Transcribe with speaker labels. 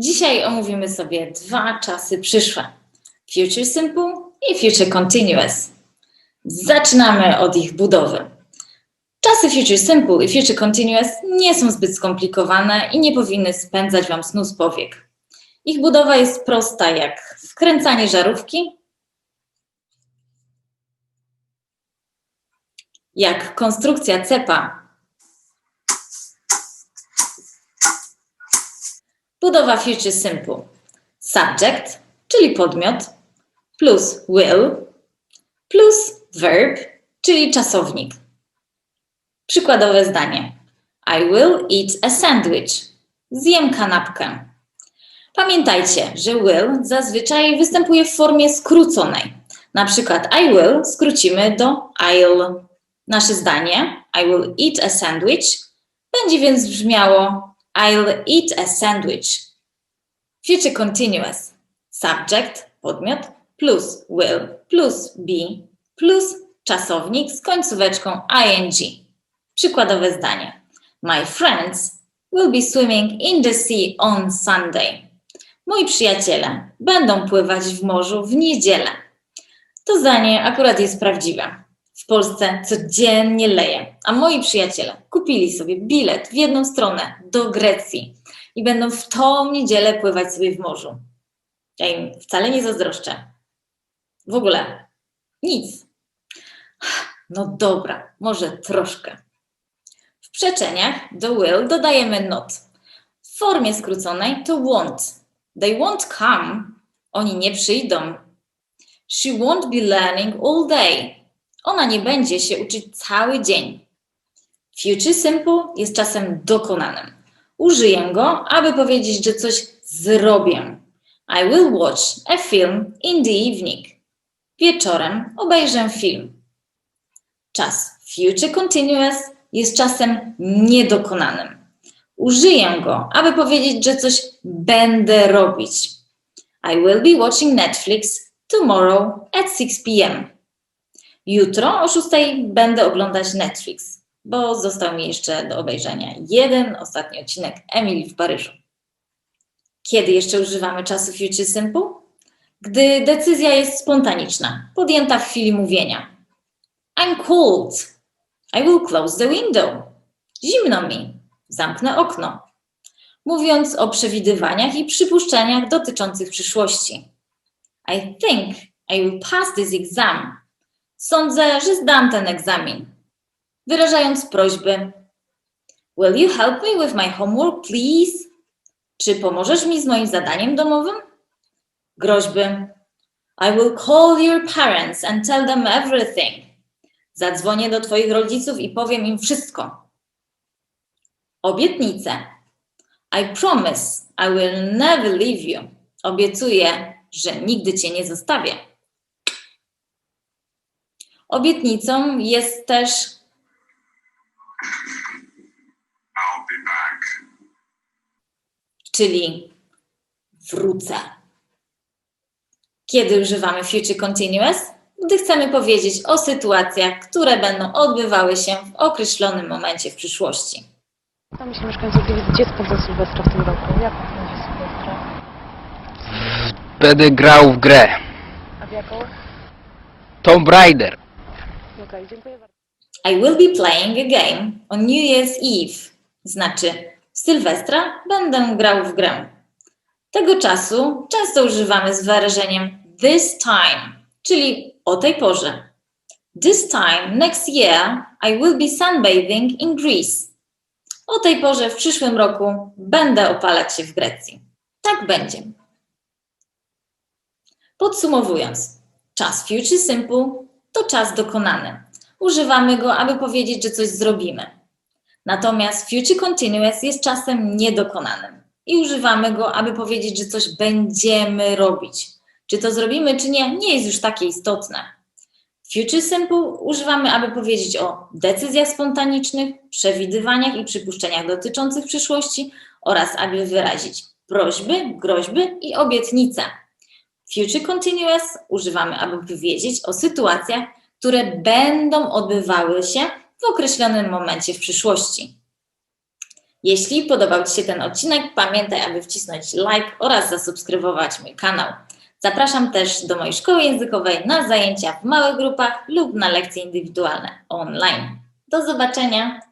Speaker 1: Dzisiaj omówimy sobie dwa czasy przyszłe. Future Simple i Future Continuous. Zaczynamy od ich budowy. Czasy Future Simple i Future Continuous nie są zbyt skomplikowane i nie powinny spędzać Wam snu z powiek. Ich budowa jest prosta jak wkręcanie żarówki, jak konstrukcja cepa. Budowa Future Simple. Subject, czyli podmiot, plus will, plus verb, czyli czasownik. Przykładowe zdanie. I will eat a sandwich. Zjem kanapkę. Pamiętajcie, że will zazwyczaj występuje w formie skróconej. Na przykład I will skrócimy do I'll. Nasze zdanie I will eat a sandwich będzie więc brzmiało I'll eat a sandwich. Future continuous. Subject, podmiot, plus will, plus be, plus czasownik z końcóweczką ing. Przykładowe zdanie. My friends will be swimming in the sea on Sunday. Moi przyjaciele będą pływać w morzu w niedzielę. To zdanie akurat jest prawdziwe. W Polsce codziennie leje, a moi przyjaciele kupili sobie bilet w jedną stronę do Grecji i będą w tą niedzielę pływać sobie w morzu. Ja im wcale nie zazdroszczę. W ogóle nic. No dobra, może troszkę. W przeczeniach do will dodajemy not. W formie skróconej to won't. They won't come. Oni nie przyjdą. She won't be learning all day. Ona nie będzie się uczyć cały dzień. Future simple jest czasem dokonanym. Użyję go, aby powiedzieć, że coś zrobię. I will watch a film in the evening. Wieczorem obejrzę film. Czas future continuous jest czasem niedokonanym. Użyję go, aby powiedzieć, że coś będę robić. I will be watching Netflix tomorrow at 6 p.m. Jutro o 6 będę oglądać Netflix, bo został mi jeszcze do obejrzenia jeden ostatni odcinek Emily w Paryżu. Kiedy jeszcze używamy czasu future simple? Gdy decyzja jest spontaniczna, podjęta w chwili mówienia. I'm cold. I will close the window. Zimno mi. Zamknę okno. Mówiąc o przewidywaniach i przypuszczeniach dotyczących przyszłości. I think I will pass this exam. Sądzę, że zdam ten egzamin. Wyrażając prośby. Will you help me with my homework, please? Czy pomożesz mi z moim zadaniem domowym? Groźby. I will call your parents and tell them everything. Zadzwonię do Twoich rodziców i powiem im wszystko. Obietnice. I promise I will never leave you. Obiecuję, że nigdy Cię nie zostawię. Obietnicą jest też
Speaker 2: I'll be back.
Speaker 1: czyli wrócę. Kiedy używamy future continuous? Gdy chcemy powiedzieć o sytuacjach, które będą odbywały się w określonym momencie w przyszłości.
Speaker 3: Tam się mieszkańcy Gliwic, gdzie spędzą Sylwestra w tym roku? Jak spędzi Sylwestra?
Speaker 4: Będę grał w grę.
Speaker 3: A w jaką?
Speaker 4: Tomb Raider.
Speaker 3: Okej, dziękuję bardzo.
Speaker 1: I will be playing a game on New Year's Eve. Znaczy, w Sylwestra będę grał w grę. Tego czasu często używamy z wyrażeniem this time, czyli o tej porze. This time next year I will be sunbathing in Greece. O tej porze w przyszłym roku będę opalać się w Grecji. Tak będzie. Podsumowując, czas future simple to czas dokonany. Używamy go, aby powiedzieć, że coś zrobimy. Natomiast future continuous jest czasem niedokonanym i używamy go, aby powiedzieć, że coś będziemy robić. Czy to zrobimy, czy nie, nie jest już takie istotne. Future simple używamy, aby powiedzieć o decyzjach spontanicznych, przewidywaniach i przypuszczeniach dotyczących przyszłości oraz aby wyrazić prośby, groźby i obietnice. Future continuous używamy, aby powiedzieć o sytuacjach, które będą odbywały się w określonym momencie w przyszłości. Jeśli podobał Ci się ten odcinek, pamiętaj, aby wcisnąć like oraz zasubskrybować mój kanał. Zapraszam też do mojej szkoły językowej na zajęcia w małych grupach lub na lekcje indywidualne online. Do zobaczenia!